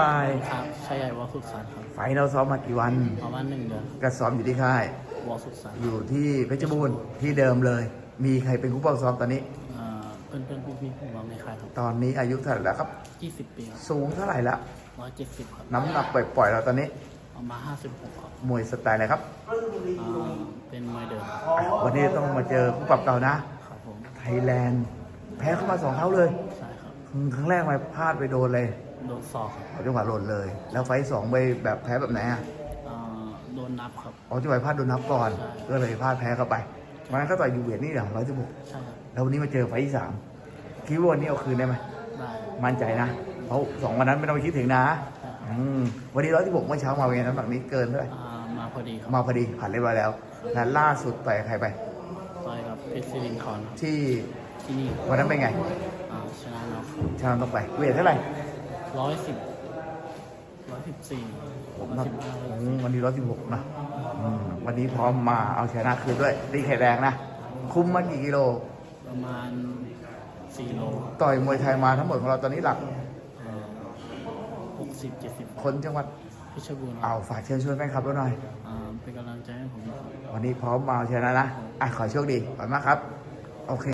ไปครับชายใหญ่วอสุขสันต์ครับไฟเราซ้อมมากี่วันประมาณหนึ่งเดือนก็ซ้อมอยู่ที่ค่ายวอสุขสันต์อยู่ที่เพชรบูรณ์ที่เดิมเลย มีใครเป็นผู้ปกซ้อมตอนนี้อ่าเพื่อนเพื่อนพี่พี่ผมว่าไม่ใครครับตอนนี้อายุเท่าไหร่แล้วครับยี่สิบปีครับสูงเท่าไหร่ละร้อยเจ็ดสิบครับน้ำหนักปล่อยๆเราตอนนี้ประมาณห้าสิบหกครับมวยสไตล์อะไรครับอ่าเป็นมวยเดิมครับอะวันนี้ต้องมาเจอผู้ปรับเก่านะครับผมไทยแลนด์แพ้เข้ามาสองเท่าเลยใช่ ครับครั้งแรกมาพลาดไปโดนเลย โดนศอกครับเอาจังหวะหล่นเลย แล้วไฟท์สองไปแบบแพ้แบบไหนอะอ่าโดนนับครับอ๋อจังหวะพลาดโดนนับก่อน ใช่ ก็เลยพลาดแพ้เข้าไปวันนั้นก็ต่อยยูเวียดนี่เหรอร้อยสิบหกใช่ครับ แล้ววันนี้มาเจอไฟท์ที่สามคิดว่าวันนี้เอาคืนได้ไหมได้มั่นใจนะ เพราะสองวันนั้นไม่ต้องไปคิดถึงนะใช่ครับอืมวันนี้ร้อยที่บกเมื่อเช้ามาเป็นไงน้ำหนักนี้เกินเท่าไหร่อ่ามาพอดีครับมาพอดีผ่านเรียบร้อยแล้วงานล่าสุดต่อยกับใครไป ต่อยกับเพชรซิลินทอนครับที่ที่นี่วันนั้นเป็นไงอ่าช นะน็อกชนะต้องไปเวทเท่าไหร่ร้อยสิบร้อยสิบสี่ร้อยสิบห้าอืมวันนี้ร้อยสิบหกนะอืมวันนี้พร้อมมาเอาชนะคืนด้วยตีไข่แดงนะ คุ้มมากี่กิโล ประมาณสี่โล ต่อยมวยไทยมาทั้งหมดของเราตอนนี้หลักหกสิบเจ็ดสิบคนจังหวัดเพชรบูรณ์คเอารับฝากเชิญชวนแฟนคลับเราหน่อยอ่าเป็นกำลังใจให้ผมนะครับวันนี้พร้อมมาเอาชนะนะ อะขอโชคดีขอบคุณมากครับ โอเค